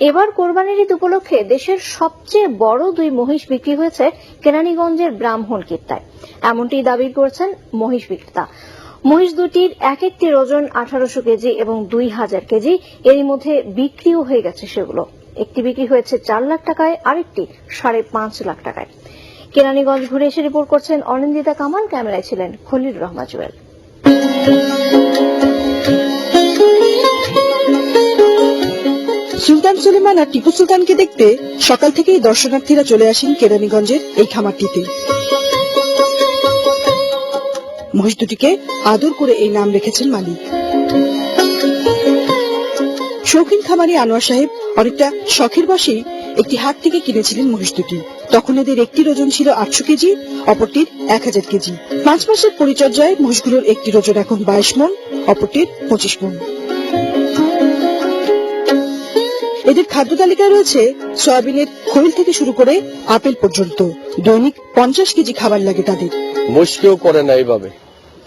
এবার কোরবানির ঈদ উপলক্ষে দেশের সবচেয়ে বড় দুই মহিষ বিক্রি হয়েছে কেরানীগঞ্জের ব্রাহ্মণ কিত্তায় এমনটি দাবি করেছেন মহিষ বিক্রেতা। মহিষ দুটির এক একটির ওজন আঠারোশো কেজি এবং দুই হাজার কেজি। এরই মধ্যে বিক্রিও হয়ে গেছে সেগুলো। একটি বিক্রি হয়েছে চার লাখ টাকায়, আরেকটি সাড়ে পাঁচ লাখ টাকায়। কেরানীগঞ্জ ঘুরে এসে রিপোর্ট করছেন অনিন্দিতা কামাল। ক্যামেরায় ছিলেন খলিল রহমান জুয়েল সুলেমান আর টিপু সুলতানকে দেখতে সকাল থেকেই দর্শনার্থীরা চলে আসেন কেরানীগঞ্জের এই খামারটিতে। মহিষ দুটিকে আদর করে এই নাম রেখেছেন মালিক। শৌখিন খামারি আনোয়ার সাহেব অনেকটা শখের বসেই একটি হাট থেকে কিনেছিলেন মহিষ দুটি। তখন এদের একটির ওজন ছিল আটশো কেজি, অপরটির এক হাজার কেজি। পাঁচ মাসের পরিচর্যায় মহিষগুলোর একটির ওজন এখন বাইশ মন, অপরটির পঁচিশ মন। এদের খাদ্য তালিকায় রয়েছে সয়াবিনের খৈল থেকে শুরু করে আপেল পর্যন্ত। দৈনিক পঞ্চাশ কেজি খাবার লাগে তাদের। মোষ কেউ করে না এইভাবে।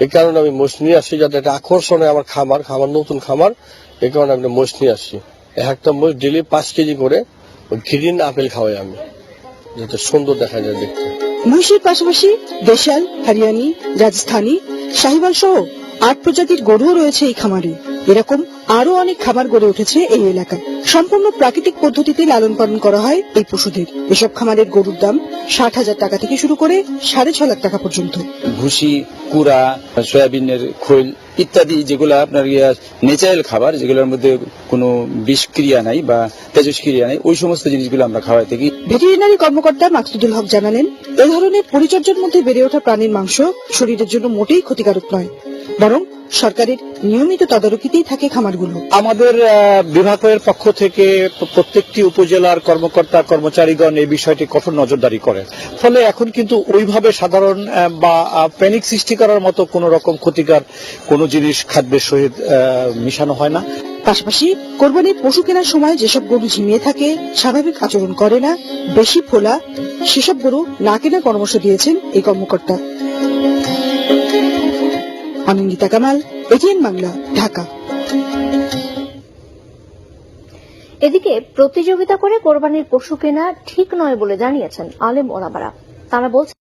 এই কারণে আমি মোষ নিয়ে আসি যাতে একটা আকর্ষণে আমার খামার খামার নতুন খামার এই কারণে আমি মোষ নিয়ে আসি। একটা মোষ ডেলি পাঁচ কেজি করে গ্রিন আপেল খাওয়াই আমি যাতে সুন্দর দেখা যায় দেখতে। মহিষের পাশাপাশি দেশাল হরিয়ানি রাজস্থানী শাহিওয়াল সহ আট প্রজাতির গরুও রয়েছে এই খামারে। এরকম আরও অনেক খামার গড়ে উঠেছে এই এলাকায়। সম্পূর্ণ প্রাকৃতিক পদ্ধতিতে লালন পালন করা হয় এই পশুদের। এসব খামারের গরুর দাম ষাট হাজার টাকা থেকে শুরু করে সাড়ে ছ লাখ টাকা পর্যন্ত। ভুসি কুড়া সয়াবিনের খৈল ইত্যাদি যেগুলো আপনার ন্যাচারাল খাবার যেগুলোর মধ্যে কোনো বিষক্রিয়া নাই বা তেজস্ক্রিয়া নাই ওই সমস্ত জিনিসগুলো আমরা খাওয়াই থাকি। ভেটেরিনারি কর্মকর্তা মাকসুদুল হক জানালেন এ ধরনের পরিচর্যার মধ্যে বেড়ে ওঠা প্রাণীর মাংস শরীরের জন্য মোটেই ক্ষতিকারক নয়। বরং সরকারের নিয়মিত তদারকিতেই থাকে খামারগুলো। আমাদের বিভাগের পক্ষ থেকে প্রত্যেকটি উপজেলার কর্মকর্তা কর্মচারীগণ এই বিষয়টি কঠোর নজরদারি করে ফলে এখন কিন্তু ওইভাবে সাধারণ বা প্যানিক সৃষ্টি করার মতো কোন রকম ক্ষতিকর কোনো জিনিস খাদ্যের সহিত মিশানো হয় না। পাশাপাশি কোরবানির পশু কেনার সময় যেসব গরু ঝিমিয়ে থাকে স্বাভাবিক আচরণ করে না বেশি ফোলা সেসব গরু না কেনার পরামর্শ দিয়েছেন এই কর্মকর্তা। আনন্দিতা কামাল, এটিএন বাংলা, ঢাকা। এদিকে প্রতিযোগিতা করে কোরবানির পশু কেনা ঠিক নয় বলে জানিয়েছেন আলেম ওরাবারা। তারা বলছেন